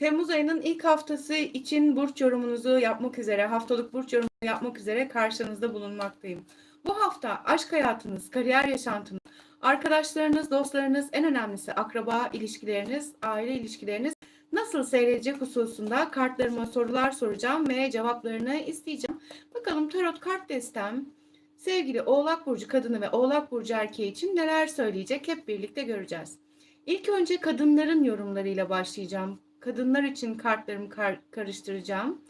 Temmuz ayının ilk haftası için burç yorumunuzu yapmak üzere, haftalık burç yorumunuzu yapmak üzere karşınızda bulunmaktayım. Bu hafta aşk hayatınız, kariyer yaşantınız, arkadaşlarınız, dostlarınız, en önemlisi akraba ilişkileriniz, aile ilişkileriniz nasıl seyredecek hususunda kartlarıma sorular soracağım ve cevaplarını isteyeceğim. Bakalım tarot kart destem sevgili Oğlak Burcu kadını ve Oğlak Burcu erkeği için neler söyleyecek hep birlikte göreceğiz. İlk önce kadınların yorumlarıyla başlayacağım. Kadınlar için kartlarımı kar- karıştıracağım.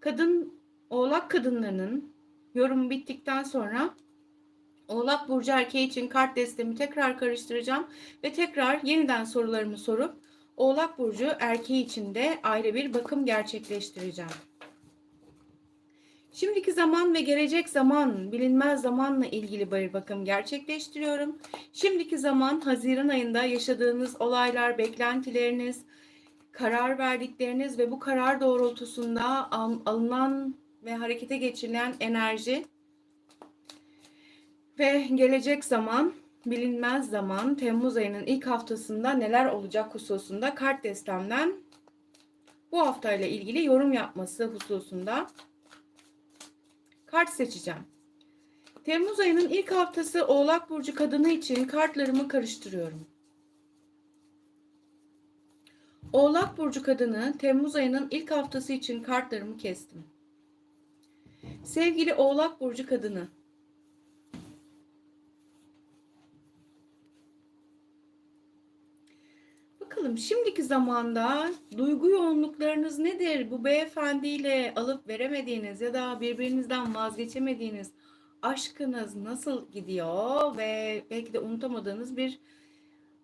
Kadın Oğlak kadınlarının yorumu bittikten sonra Oğlak Burcu erkeği için kart destemi tekrar karıştıracağım ve tekrar yeniden sorularımı sorup Oğlak Burcu erkeği için de ayrı bir bakım gerçekleştireceğim. Şimdiki zaman ve gelecek zaman, bilinmez zamanla ilgili bir bakım gerçekleştiriyorum. Şimdiki zaman Haziran ayında yaşadığınız olaylar, beklentileriniz, karar verdikleriniz ve bu karar doğrultusunda al- alınan ve harekete geçirilen enerji ve gelecek zaman, bilinmez zaman, Temmuz ayının ilk haftasında neler olacak hususunda kart destemden bu haftayla ilgili yorum yapması hususunda kart seçeceğim. Temmuz ayının ilk haftası Oğlak Burcu kadını için kartlarımı karıştırıyorum. Oğlak Burcu kadını Temmuz ayının ilk haftası için kartlarımı kestim. Sevgili Oğlak Burcu kadını, Bakalım şimdiki zamanda duygu yoğunluklarınız nedir? Bu beyefendiyle alıp veremediğiniz ya da birbirinizden vazgeçemediğiniz aşkınız nasıl gidiyor ve belki de unutamadığınız bir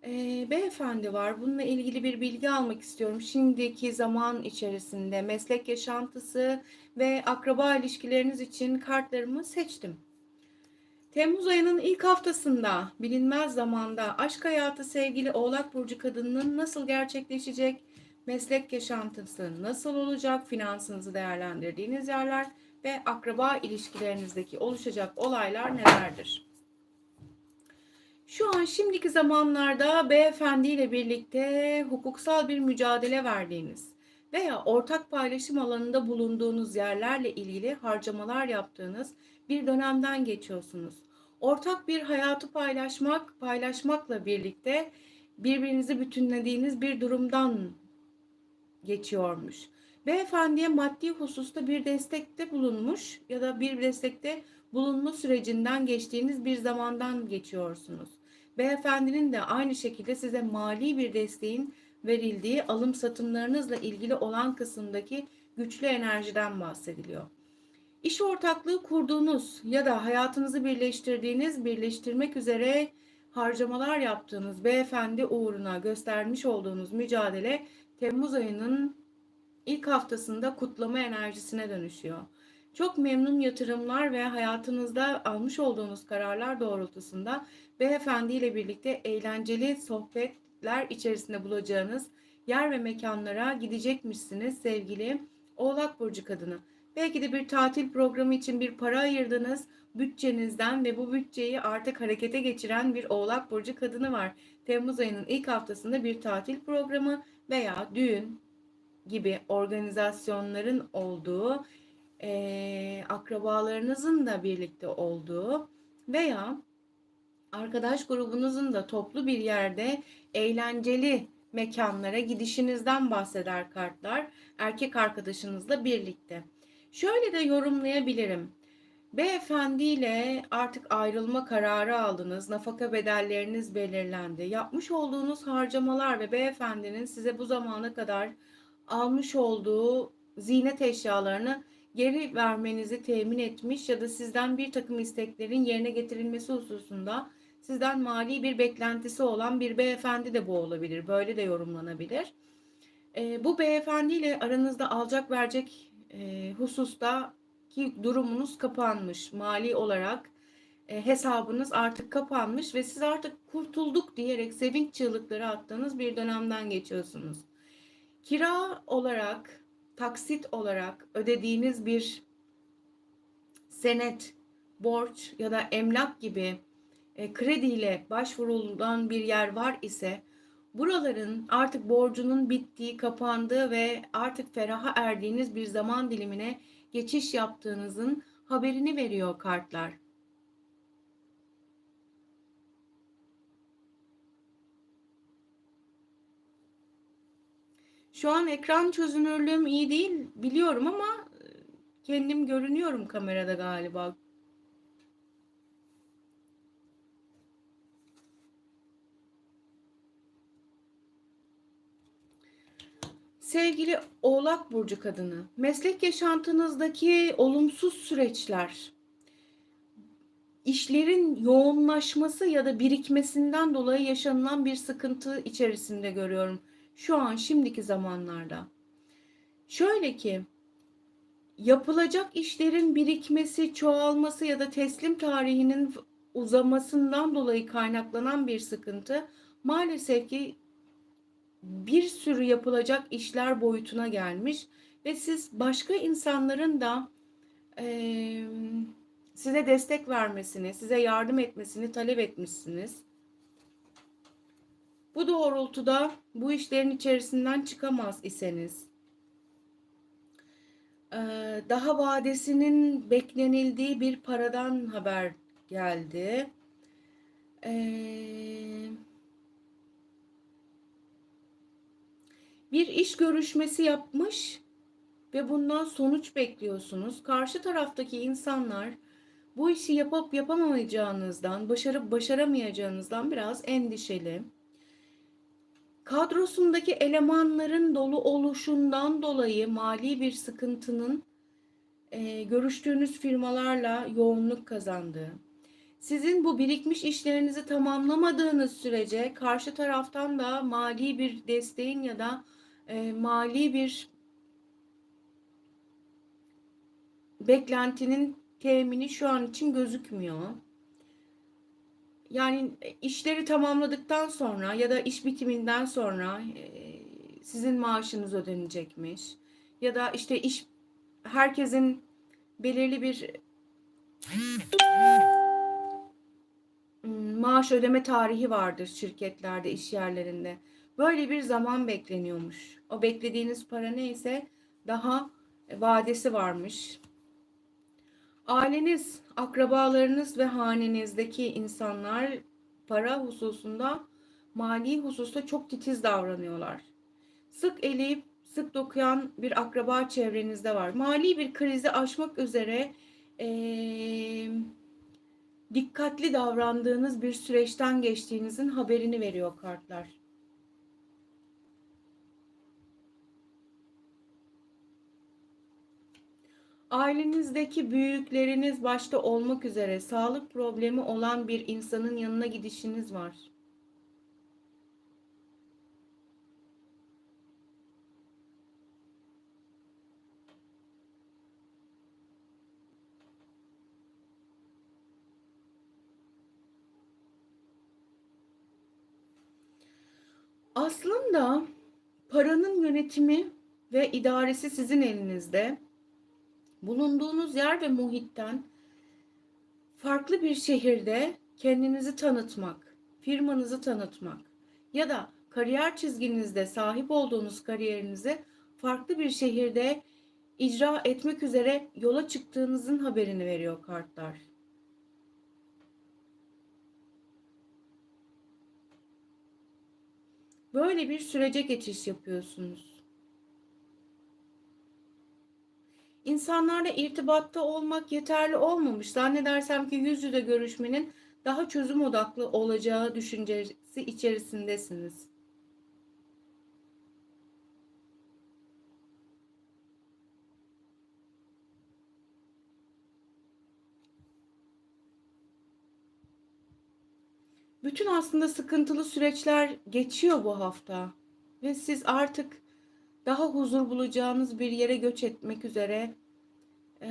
e, beyefendi var. Bununla ilgili bir bilgi almak istiyorum. Şimdiki zaman içerisinde meslek yaşantısı ve akraba ilişkileriniz için kartlarımı seçtim. Temmuz ayının ilk haftasında bilinmez zamanda aşk hayatı sevgili Oğlak Burcu kadınının nasıl gerçekleşecek? Meslek yaşantısı nasıl olacak? Finansınızı değerlendirdiğiniz yerler ve akraba ilişkilerinizdeki oluşacak olaylar nelerdir? Şu an şimdiki zamanlarda beyefendiyle birlikte hukuksal bir mücadele verdiğiniz veya ortak paylaşım alanında bulunduğunuz yerlerle ilgili harcamalar yaptığınız bir dönemden geçiyorsunuz. Ortak bir hayatı paylaşmak, paylaşmakla birlikte birbirinizi bütünlediğiniz bir durumdan geçiyormuş. Beyefendiye maddi hususta bir destekte bulunmuş ya da bir destekte bulunma sürecinden geçtiğiniz bir zamandan geçiyorsunuz. Beyefendinin de aynı şekilde size mali bir desteğin verildiği alım satımlarınızla ilgili olan kısımdaki güçlü enerjiden bahsediliyor. İş ortaklığı kurduğunuz ya da hayatınızı birleştirdiğiniz, birleştirmek üzere harcamalar yaptığınız beyefendi uğruna göstermiş olduğunuz mücadele Temmuz ayının ilk haftasında kutlama enerjisine dönüşüyor. Çok memnun yatırımlar ve hayatınızda almış olduğunuz kararlar doğrultusunda beyefendi ile birlikte eğlenceli sohbetler içerisinde bulacağınız yer ve mekanlara gidecekmişsiniz sevgili Oğlak Burcu kadını. Belki de bir tatil programı için bir para ayırdınız bütçenizden ve bu bütçeyi artık harekete geçiren bir Oğlak Burcu kadını var. Temmuz ayının ilk haftasında bir tatil programı veya düğün gibi organizasyonların olduğu, eee, akrabalarınızın da birlikte olduğu veya arkadaş grubunuzun da toplu bir yerde eğlenceli mekanlara gidişinizden bahseder kartlar erkek arkadaşınızla birlikte. Şöyle de yorumlayabilirim. Beyefendiyle artık ayrılma kararı aldınız. Nafaka bedelleriniz belirlendi. Yapmış olduğunuz harcamalar ve beyefendinin size bu zamana kadar almış olduğu ziynet eşyalarını geri vermenizi temin etmiş ya da sizden bir takım isteklerin yerine getirilmesi hususunda sizden mali bir beklentisi olan bir beyefendi de bu olabilir. Böyle de yorumlanabilir. E, bu beyefendiyle aranızda alacak verecek e, hususta ki durumunuz kapanmış. Mali olarak e, hesabınız artık kapanmış ve siz artık kurtulduk diyerek sevinç çığlıkları attığınız bir dönemden geçiyorsunuz. Kira olarak, taksit olarak ödediğiniz bir senet, borç ya da emlak gibi e, krediyle başvurulan bir yer var ise Buraların artık borcunun bittiği, kapandığı ve artık feraha erdiğiniz bir zaman dilimine geçiş yaptığınızın haberini veriyor kartlar. Şu an ekran çözünürlüğüm iyi değil biliyorum ama e, kendim görünüyorum kamerada galiba. Sevgili Oğlak Burcu kadını, meslek yaşantınızdaki olumsuz süreçler, işlerin yoğunlaşması ya da birikmesinden dolayı yaşanılan bir sıkıntı içerisinde görüyorum. Şu an şimdiki zamanlarda. Şöyle ki yapılacak işlerin birikmesi, çoğalması ya da teslim tarihinin uzamasından dolayı kaynaklanan bir sıkıntı maalesef ki bir sürü yapılacak işler boyutuna gelmiş ve siz başka insanların da e, size destek vermesini, size yardım etmesini talep etmişsiniz. Bu doğrultuda bu işlerin içerisinden çıkamaz iseniz, e, daha vadesinin beklenildiği bir paradan haber geldi. Eee bir iş görüşmesi yapmış ve bundan sonuç bekliyorsunuz. Karşı taraftaki insanlar bu işi yapıp yapamayacağınızdan, başarıp başaramayacağınızdan biraz endişeli. Kadrosundaki elemanların dolu oluşundan dolayı mali bir sıkıntının e, görüştüğünüz firmalarla yoğunluk kazandığı, sizin bu birikmiş işlerinizi tamamlamadığınız sürece karşı taraftan da mali bir desteğin ya da e, mali bir beklentinin temini şu an için gözükmüyor. Yani işleri tamamladıktan sonra ya da iş bitiminden sonra e, sizin maaşınız ödenecekmiş. Ya da işte iş herkesin belirli bir maaş ödeme tarihi vardır şirketlerde, iş yerlerinde. Böyle bir zaman bekleniyormuş. O beklediğiniz para neyse daha vadesi varmış. Aileniz, akrabalarınız ve hanenizdeki insanlar para hususunda, mali hususta çok titiz davranıyorlar. Sık eleyip sık dokuyan bir akraba çevrenizde var. Mali bir krizi aşmak üzere ee, dikkatli davrandığınız bir süreçten geçtiğinizin haberini veriyor kartlar. Ailenizdeki büyükleriniz başta olmak üzere sağlık problemi olan bir insanın yanına gidişiniz var. Aslında paranın yönetimi ve idaresi sizin elinizde bulunduğunuz yer ve muhitten farklı bir şehirde kendinizi tanıtmak, firmanızı tanıtmak ya da kariyer çizginizde sahip olduğunuz kariyerinizi farklı bir şehirde icra etmek üzere yola çıktığınızın haberini veriyor kartlar. Böyle bir sürece geçiş yapıyorsunuz. İnsanlarla irtibatta olmak yeterli olmamış. Zannedersem ki yüz yüze görüşmenin daha çözüm odaklı olacağı düşüncesi içerisindesiniz. Bütün aslında sıkıntılı süreçler geçiyor bu hafta ve siz artık daha huzur bulacağınız bir yere göç etmek üzere e,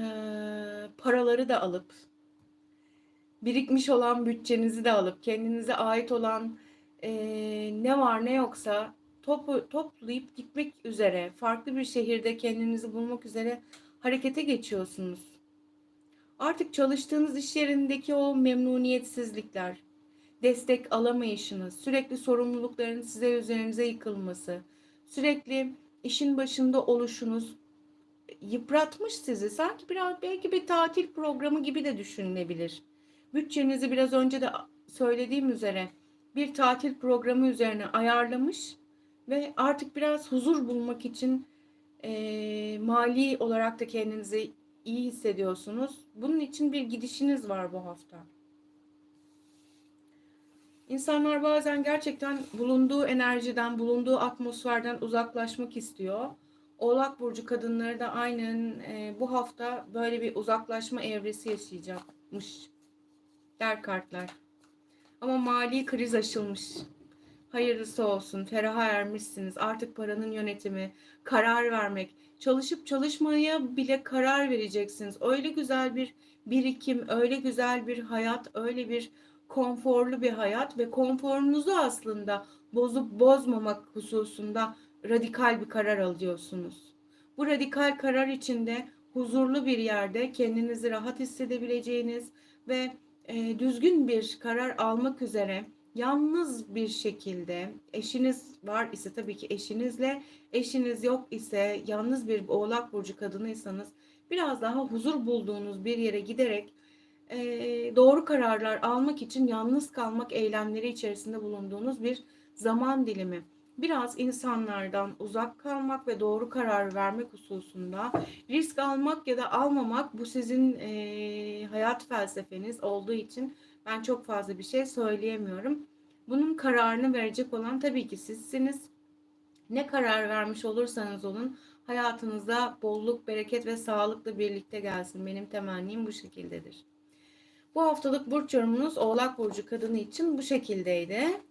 paraları da alıp birikmiş olan bütçenizi de alıp kendinize ait olan e, ne var ne yoksa topu, toplayıp gitmek üzere farklı bir şehirde kendinizi bulmak üzere harekete geçiyorsunuz. Artık çalıştığınız iş yerindeki o memnuniyetsizlikler, destek alamayışınız, sürekli sorumlulukların size üzerinize yıkılması, sürekli işin başında oluşunuz yıpratmış sizi. Sanki biraz belki bir tatil programı gibi de düşünülebilir. Bütçenizi biraz önce de söylediğim üzere bir tatil programı üzerine ayarlamış ve artık biraz huzur bulmak için e, mali olarak da kendinizi iyi hissediyorsunuz. Bunun için bir gidişiniz var bu hafta. İnsanlar bazen gerçekten bulunduğu enerjiden, bulunduğu atmosferden uzaklaşmak istiyor. Oğlak burcu kadınları da aynen e, bu hafta böyle bir uzaklaşma evresi yaşayacakmış der kartlar. Ama mali kriz aşılmış. Hayırlısı olsun, feraha ermişsiniz. Artık paranın yönetimi, karar vermek, çalışıp çalışmaya bile karar vereceksiniz. Öyle güzel bir birikim, öyle güzel bir hayat, öyle bir konforlu bir hayat ve konforunuzu aslında bozup bozmamak hususunda radikal bir karar alıyorsunuz. Bu radikal karar içinde huzurlu bir yerde kendinizi rahat hissedebileceğiniz ve e, düzgün bir karar almak üzere yalnız bir şekilde eşiniz var ise tabii ki eşinizle eşiniz yok ise yalnız bir oğlak burcu kadınıysanız biraz daha huzur bulduğunuz bir yere giderek e, doğru kararlar almak için yalnız kalmak eylemleri içerisinde bulunduğunuz bir zaman dilimi. Biraz insanlardan uzak kalmak ve doğru karar vermek hususunda risk almak ya da almamak bu sizin e, hayat felsefeniz olduğu için ben çok fazla bir şey söyleyemiyorum. Bunun kararını verecek olan tabii ki sizsiniz. Ne karar vermiş olursanız olun hayatınıza bolluk, bereket ve sağlıkla birlikte gelsin. Benim temennim bu şekildedir. Bu haftalık burç yorumunuz Oğlak Burcu kadını için bu şekildeydi.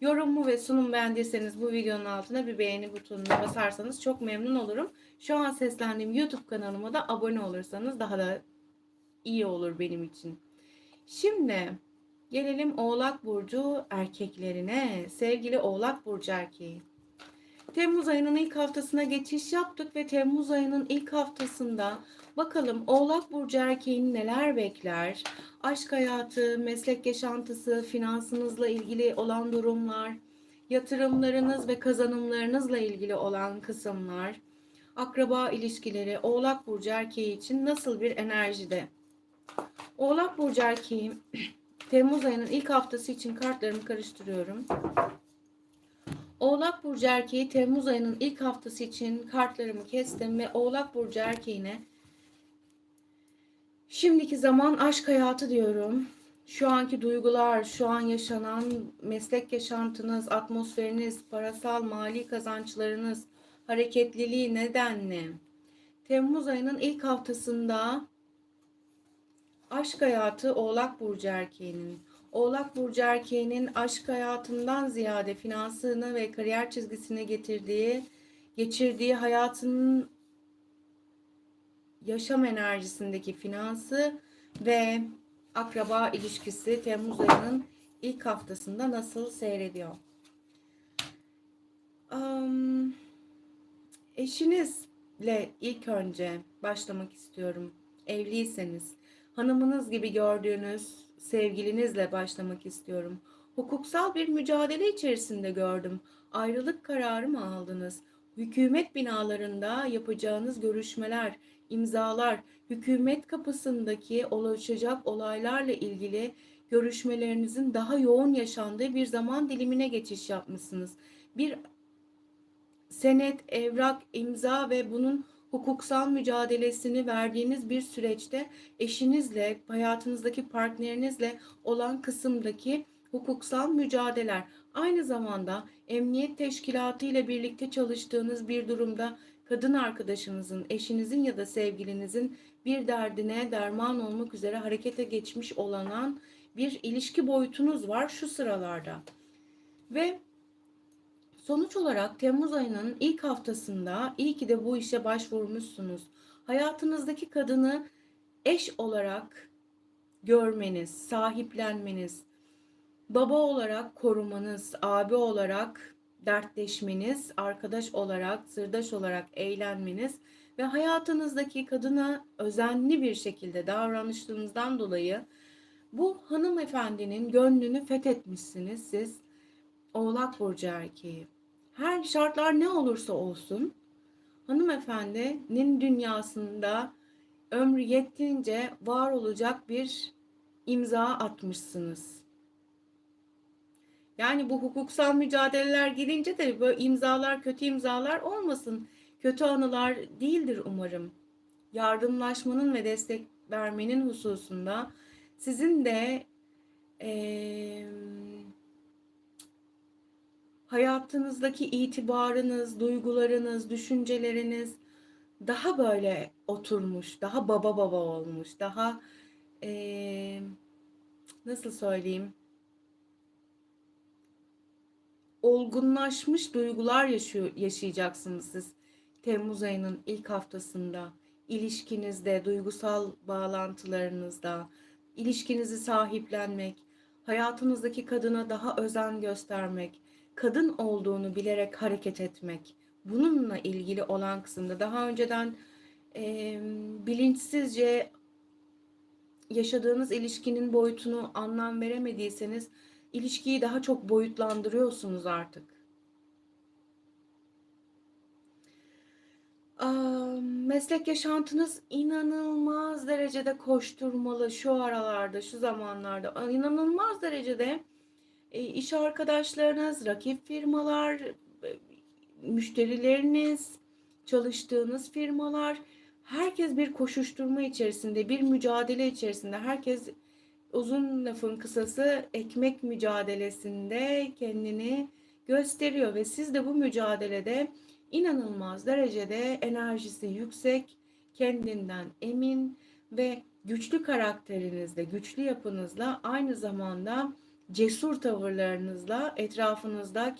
Yorumumu ve sunum beğendiyseniz bu videonun altına bir beğeni butonuna basarsanız çok memnun olurum. Şu an seslendiğim YouTube kanalıma da abone olursanız daha da iyi olur benim için. Şimdi gelelim Oğlak Burcu erkeklerine. Sevgili Oğlak Burcu erkeği. Temmuz ayının ilk haftasına geçiş yaptık ve Temmuz ayının ilk haftasında bakalım Oğlak Burcu erkeğini neler bekler? Aşk hayatı, meslek yaşantısı, finansınızla ilgili olan durumlar, yatırımlarınız ve kazanımlarınızla ilgili olan kısımlar, akraba ilişkileri Oğlak Burcu erkeği için nasıl bir enerjide? Oğlak Burcu erkeği Temmuz ayının ilk haftası için kartlarımı karıştırıyorum. Oğlak Burcu erkeği Temmuz ayının ilk haftası için kartlarımı kestim ve Oğlak Burcu erkeğine şimdiki zaman aşk hayatı diyorum. Şu anki duygular, şu an yaşanan meslek yaşantınız, atmosferiniz, parasal mali kazançlarınız, hareketliliği nedenli. Temmuz ayının ilk haftasında aşk hayatı Oğlak Burcu erkeğinin Oğlak Burcu erkeğinin aşk hayatından ziyade finansını ve kariyer çizgisine getirdiği, geçirdiği hayatının yaşam enerjisindeki finansı ve akraba ilişkisi Temmuz ayının ilk haftasında nasıl seyrediyor? Um, eşinizle ilk önce başlamak istiyorum. Evliyseniz, hanımınız gibi gördüğünüz sevgilinizle başlamak istiyorum. Hukuksal bir mücadele içerisinde gördüm. Ayrılık kararı mı aldınız? Hükümet binalarında yapacağınız görüşmeler, imzalar, hükümet kapısındaki oluşacak olaylarla ilgili görüşmelerinizin daha yoğun yaşandığı bir zaman dilimine geçiş yapmışsınız. Bir senet, evrak, imza ve bunun hukuksal mücadelesini verdiğiniz bir süreçte eşinizle, hayatınızdaki partnerinizle olan kısımdaki hukuksal mücadeleler. Aynı zamanda emniyet teşkilatı ile birlikte çalıştığınız bir durumda kadın arkadaşınızın, eşinizin ya da sevgilinizin bir derdine derman olmak üzere harekete geçmiş olanan bir ilişki boyutunuz var şu sıralarda. Ve Sonuç olarak Temmuz ayının ilk haftasında iyi ki de bu işe başvurmuşsunuz. Hayatınızdaki kadını eş olarak görmeniz, sahiplenmeniz, baba olarak korumanız, abi olarak dertleşmeniz, arkadaş olarak, sırdaş olarak eğlenmeniz ve hayatınızdaki kadına özenli bir şekilde davranışlarınızdan dolayı Bu hanımefendinin gönlünü fethetmişsiniz siz Oğlak Burcu erkeği. Her şartlar ne olursa olsun hanımefendinin dünyasında ömrü yettiğince var olacak bir imza atmışsınız. Yani bu hukuksal mücadeleler gelince de böyle imzalar kötü imzalar olmasın. Kötü anılar değildir umarım. Yardımlaşmanın ve destek vermenin hususunda sizin de eee, hayatınızdaki itibarınız, duygularınız, düşünceleriniz daha böyle oturmuş, daha baba baba olmuş, daha eee, nasıl söyleyeyim? Olgunlaşmış duygular yaşıyor, yaşayacaksınız siz Temmuz ayının ilk haftasında. ilişkinizde, duygusal bağlantılarınızda, ilişkinizi sahiplenmek, hayatınızdaki kadına daha özen göstermek, kadın olduğunu bilerek hareket etmek, bununla ilgili olan kısımda daha önceden e, bilinçsizce yaşadığınız ilişkinin boyutunu anlam veremediyseniz ilişkiyi daha çok boyutlandırıyorsunuz artık. Meslek yaşantınız inanılmaz derecede koşturmalı şu aralarda, şu zamanlarda. inanılmaz derecede e, iş arkadaşlarınız, rakip firmalar, e, müşterileriniz, çalıştığınız firmalar, herkes bir koşuşturma içerisinde, bir mücadele içerisinde. Herkes uzun lafın kısası ekmek mücadelesinde kendini gösteriyor ve siz de bu mücadelede inanılmaz derecede enerjisi yüksek, kendinden emin ve güçlü karakterinizle, güçlü yapınızla aynı zamanda cesur tavırlarınızla etrafınızda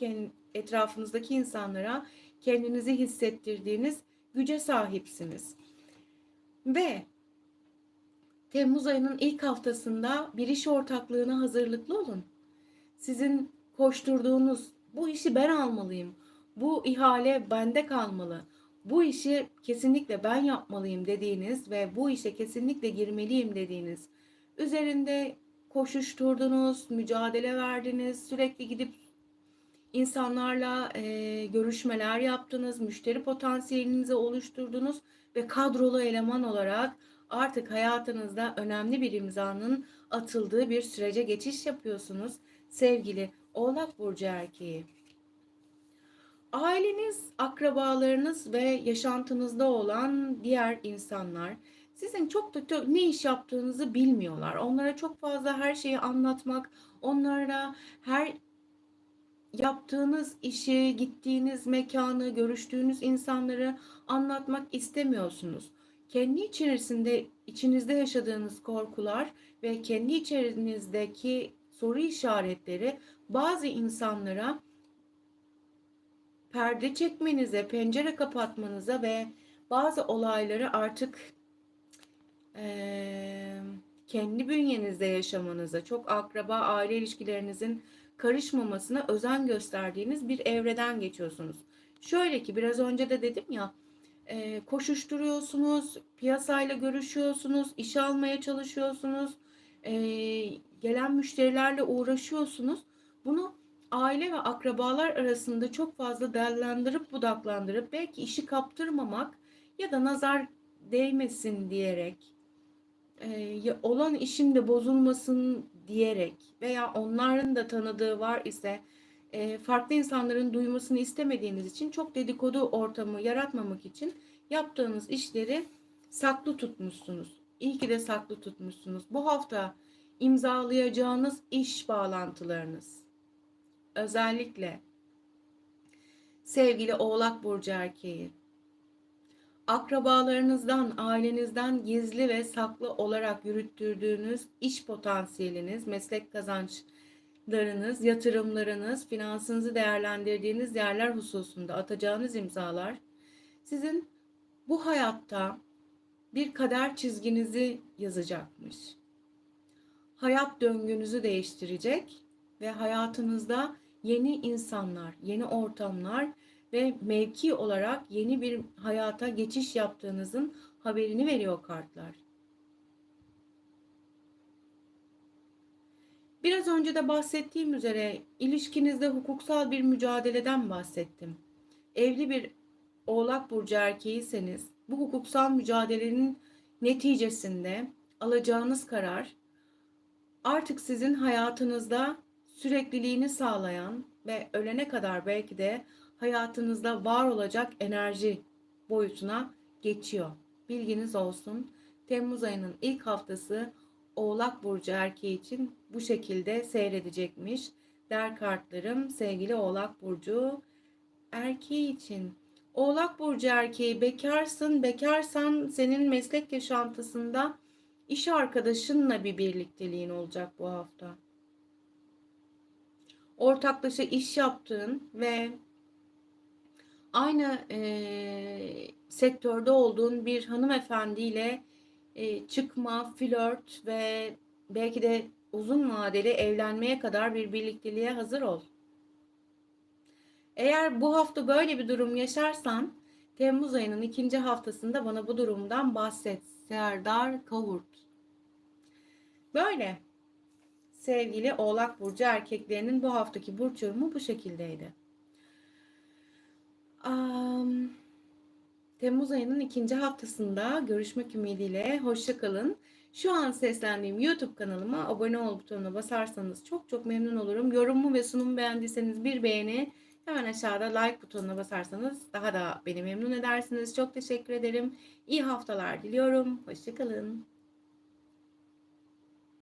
etrafınızdaki insanlara kendinizi hissettirdiğiniz güce sahipsiniz. Ve Temmuz ayının ilk haftasında bir iş ortaklığına hazırlıklı olun. Sizin koşturduğunuz bu işi ben almalıyım. Bu ihale bende kalmalı. Bu işi kesinlikle ben yapmalıyım dediğiniz ve bu işe kesinlikle girmeliyim dediğiniz üzerinde koşuşturdunuz, mücadele verdiniz, sürekli gidip insanlarla e, görüşmeler yaptınız, müşteri potansiyelinizi oluşturdunuz ve kadrolu eleman olarak artık hayatınızda önemli bir imzanın atıldığı bir sürece geçiş yapıyorsunuz sevgili Oğlak Burcu erkeği. Aileniz, akrabalarınız ve yaşantınızda olan diğer insanlar sizin çok da ne iş yaptığınızı bilmiyorlar. Onlara çok fazla her şeyi anlatmak, onlara her yaptığınız işi, gittiğiniz mekanı, görüştüğünüz insanları anlatmak istemiyorsunuz kendi içerisinde içinizde yaşadığınız korkular ve kendi içerinizdeki soru işaretleri bazı insanlara perde çekmenize, pencere kapatmanıza ve bazı olayları artık e, kendi bünyenizde yaşamanıza, çok akraba, aile ilişkilerinizin karışmamasına özen gösterdiğiniz bir evreden geçiyorsunuz. Şöyle ki biraz önce de dedim ya, e, koşuşturuyorsunuz, piyasayla görüşüyorsunuz, iş almaya çalışıyorsunuz, e, gelen müşterilerle uğraşıyorsunuz. Bunu aile ve akrabalar arasında çok fazla değerlendirip budaklandırıp belki işi kaptırmamak ya da nazar değmesin diyerek e, olan işin de bozulmasın diyerek veya onların da tanıdığı var ise e, farklı insanların duymasını istemediğiniz için çok dedikodu ortamı yaratmamak için yaptığınız işleri saklı tutmuşsunuz. İyi ki de saklı tutmuşsunuz. Bu hafta imzalayacağınız iş bağlantılarınız özellikle sevgili Oğlak Burcu erkeği akrabalarınızdan, ailenizden gizli ve saklı olarak yürüttürdüğünüz iş potansiyeliniz, meslek kazanç larınız, yatırımlarınız, finansınızı değerlendirdiğiniz yerler hususunda atacağınız imzalar sizin bu hayatta bir kader çizginizi yazacakmış. Hayat döngünüzü değiştirecek ve hayatınızda yeni insanlar, yeni ortamlar ve mevki olarak yeni bir hayata geçiş yaptığınızın haberini veriyor kartlar. Biraz önce de bahsettiğim üzere ilişkinizde hukuksal bir mücadeleden bahsettim. Evli bir Oğlak burcu erkeğiyseniz bu hukuksal mücadelenin neticesinde alacağınız karar artık sizin hayatınızda sürekliliğini sağlayan ve ölene kadar belki de hayatınızda var olacak enerji boyutuna geçiyor. Bilginiz olsun. Temmuz ayının ilk haftası Oğlak burcu erkeği için bu şekilde seyredecekmiş. Der kartlarım sevgili Oğlak burcu erkeği için. Oğlak burcu erkeği bekarsın. Bekarsan senin meslek yaşantısında iş arkadaşınla bir birlikteliğin olacak bu hafta. Ortaklaşa iş yaptığın ve aynı e, sektörde olduğun bir hanımefendiyle e, çıkma, flört ve belki de uzun vadeli evlenmeye kadar bir birlikteliğe hazır ol. Eğer bu hafta böyle bir durum yaşarsan Temmuz ayının ikinci haftasında bana bu durumdan bahset. Serdar Kavurt. Böyle. Sevgili Oğlak Burcu erkeklerinin bu haftaki burç yorumu bu şekildeydi. Am, Temmuz ayının ikinci haftasında görüşmek ümidiyle hoşça kalın. Şu an seslendiğim YouTube kanalıma abone ol butonuna basarsanız çok çok memnun olurum. Yorumumu ve sunumu beğendiyseniz bir beğeni, hemen aşağıda like butonuna basarsanız daha da beni memnun edersiniz. Çok teşekkür ederim. İyi haftalar diliyorum. Hoşça kalın.